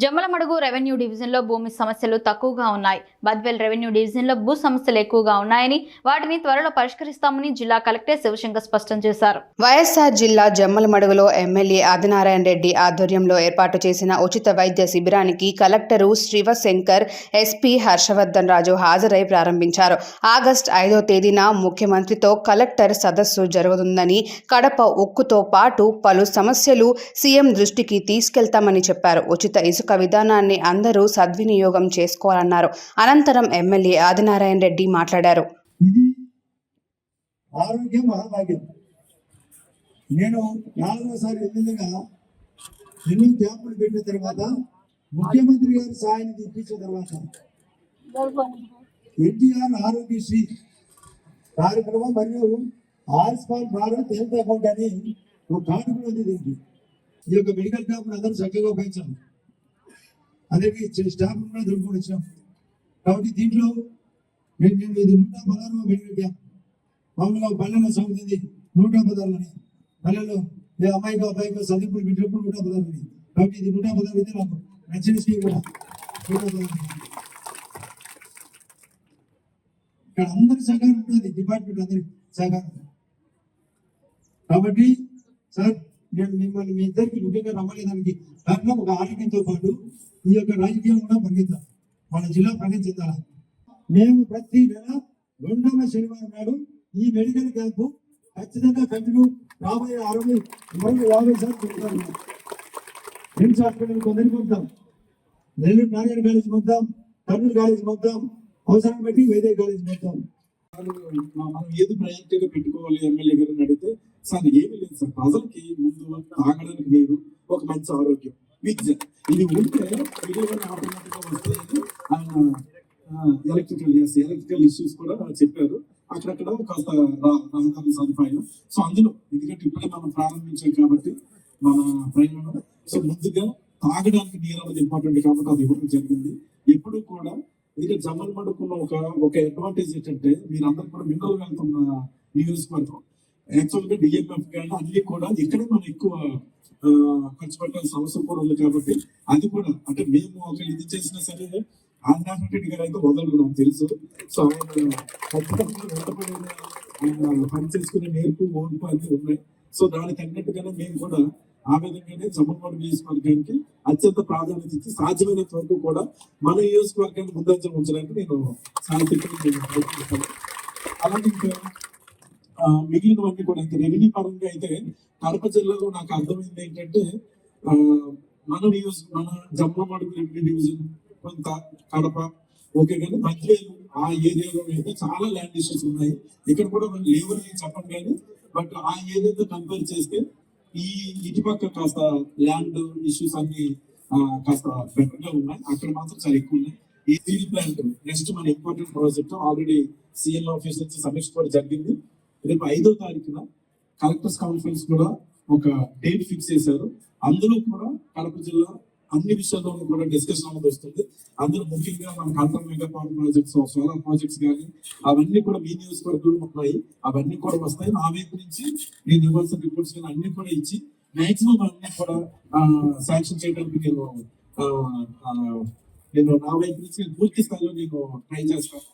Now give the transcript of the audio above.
Jammalamadugu revenue డివిజన్లో భూమి సమస్యలు తక్కువగా ఉన్నాయి. బద్వేల్ రెవెన్యూ డివిజన్లో భూ సమస్యలు ఎక్కువగా ఉన్నాయని వాటిని త్వరలో పరిష్కరిస్తామని జిల్లా కలెక్టర్ శివశంకర్ స్పష్టం చేశారు. వైఎస్ఆర్ జిల్లా జమ్మలమడుగులో ఎమ్మెల్యే ఆదినారాయణ రెడ్డి ఆధ్వర్యంలో ఏర్పాటు చేసిన ఉచిత వైద్య శిబిరానికి కలెక్టరు శివశంకర్ ఎస్పీ హర్షవర్ధన్ రాజు హాజరై ప్రారంభించారు. ఆగస్టు ఐదో తేదీన ముఖ్యమంత్రితో కలెక్టర్ సదస్సు జరుగుతుందని కడప ఉక్కుతో పాటు పలు సమస్యలు సీఎం దృష్టికి తీసుకెళ్తామని చెప్పారు. ఉచిత ఇసుక విధానాన్ని అందరూ సద్వినియోగం చేసుకోవాలన్నారు. అనంతరం ఎమ్మెల్యే ఆదినారాయణ రెడ్డి మాట్లాడారు. ఆరోగ్యం మహాభాగ్యం నేను నాలుగోసారి ఎమ్మెల్యేగా ఎన్నో క్యాంపులు పెట్టిన తర్వాత ముఖ్యమంత్రి గారి సాయాన్ని ఇప్పించిన తర్వాత ఎన్టీఆర్ ఆరోగ్యశ్రీ కార్యక్రమం మరియు ఆయుష్మాన్ భారత్ హెల్త్ అకౌంట్ అని ఒక కార్డు కూడా ఉంది దీనికి. ఈ యొక్క మెడికల్ క్యాంపులు అందరూ చక్కగా ఉపయోగించాలి. అలాగే స్టాఫ్ కూడా దొరుకుని వచ్చినాం కాబట్టి దీంట్లో నేను నేను ఇది నూట పదహారు పెట్టాం మామూలుగా పల్లెల్లో సాగుతుంది నూట పదహారు పల్లెల్లో ఏ అమ్మాయికో అబ్బాయికో చదింపులు పెట్టినప్పుడు నూట పదహారు కాబట్టి ఇది నూట పదహారు అయితే నాకు నచ్చిన స్కీమ్ కూడా నూట పదహారు ఇక్కడ అందరి సహకారం ఉంటుంది డిపార్ట్మెంట్ అందరి సహకారం. కాబట్టి సార్ నేను మిమ్మల్ని మీ ఇద్దరికి ముఖ్యంగా రమ్మలేదానికి దాంట్లో ఒక ఆరోగ్యంతో పాటు ఈ యొక్క రాజకీయం కూడా పరిగెత్తాలి. మన జిల్లా ప్రగతి చెందాలి? మేము ప్రతి నెల రెండవ శనివారం నాడు ఈ మెడికల్ క్యాంపు ఖచ్చితంగా కంటిన్యూ రాబోయే అరవై మరొక యాభై సార్లు చెప్తాను నిమ్స్ హాస్పిటల్ కొందరికి పంపుతాం. నెల్లూరు నారాయణ కాలేజ్ పంపుతాం కర్నూలు కాలేజ్ పంపుతాం అవసరం బట్టి వైద్య కాలేజ్ పంపుతాం. మనం ఏది ప్రయారిటీగా పెట్టుకోవాలి ఎమ్మెల్యే గారిని అడిగితే సార్ ఏమీ లేదు సార్. ప్రజలకి ముందు తాగడానికి లేదు. ఒక మంచి ఆరోగ్యం విద్య. ఇది ఉంటే విజయవాడ ఆటోమేటిక్గా వస్తే ఆయన ఎలక్ట్రికల్ ఎస్ ఎలక్ట్రికల్ ఇష్యూస్ కూడా చెప్పారు. అక్కడక్కడ కాస్త రా- సదుపాయం సో అందులో ఎందుకంటే ఇప్పుడే మనం ప్రారంభించాం కాబట్టి మన ప్రయాణం. సో ముందుగా తాగడానికి నీరు అనేది ఇంపార్టెంట్ కాబట్టి అది ఇవ్వడం జరిగింది. ఎప్పుడు కూడా ఎందుకంటే జమ్మల్ మడుకున్న ఒక ఒక అడ్వాంటేజ్ ఏంటంటే మీరందరూ కూడా మినరల్ వెళ్తున్న నియోజకవర్గం యాక్చువల్గా డిఎంఎఫ్ కానీ అన్ని కూడా ఇక్కడే మనం ఎక్కువ ఖర్చు పెట్టాల్సిన అవసరం కూడా ఉంది కాబట్టి అది కూడా అంటే మేము ఒక ఇది చేసినా సరే ఆంధ్రాజ రెడ్డి గారు అయితే వదలరు నాకు తెలుసు. సో ఆయన ఖచ్చితంగా వెంటబడి ఆయన పని చేసుకునే నేర్పు ఓర్పు అన్ని ఉన్నాయి. సో దానికి అన్నట్టుగానే మేము కూడా ఆ విధంగానే జమ్మలమూడి నియోజకవర్గానికి అత్యంత ప్రాధాన్యత ఇచ్చి సాధ్యమైనంత వరకు కూడా మన నియోజకవర్గాన్ని ముందంజలు ఉంచడానికి నేను సాహిత్యం నేను అలాగే ఇంకా మిగిలినవన్నీ కూడా అయితే రెవెన్యూ పరంగా అయితే కడప జిల్లాలో నాకు అర్థమైంది ఏంటంటే మన నియోజక మన జమ్మలమడుగు రెవెన్యూ డివిజన్ కొంత కడప ఓకే కానీ మధ్యలో ఆ ఏరియాలో అయితే చాలా ల్యాండ్ ఇష్యూస్ ఉన్నాయి. ఇక్కడ కూడా మనం లేవర్ చెప్పండి కానీ బట్ ఆ ఏరియాతో కంపేర్ చేస్తే ఈ ఇటుపక్క కాస్త ల్యాండ్ ఇష్యూస్ అన్ని కాస్త బెటర్గా ఉన్నాయి. అక్కడ మాత్రం చాలా ఎక్కువ ఉన్నాయి. ఈ స్టీల్ ప్లాంట్ నెక్స్ట్ మన important project already CL office నుంచి సమీక్ష కూడా జరిగింది. రేపు ఐదో తారీఖున కలెక్టర్స్ కాన్ఫరెన్స్ కూడా ఒక డేట్ ఫిక్స్ చేశారు. అందులో కూడా కడప జిల్లా అన్ని విషయాల్లో కూడా డిస్కషన్ అనేది వస్తుంది. అందులో ముఖ్యంగా మన కాంటర్ mega power projects solar projects కానీ అవన్నీ కూడా మీ నియోజకవర్గంలో ఉన్నాయి. అవన్నీ కూడా వస్తాయి. నా వైపు నుంచి నేను ఇవ్వాల్సిన రిపోర్ట్స్ కానీ అన్ని కూడా ఇచ్చి మాక్సిమం అన్ని కూడా శాంక్షన్ చేయడానికి నేను నేను నా వైపు నుంచి పూర్తి స్థాయిలో నేను ట్రై చేస్తాను.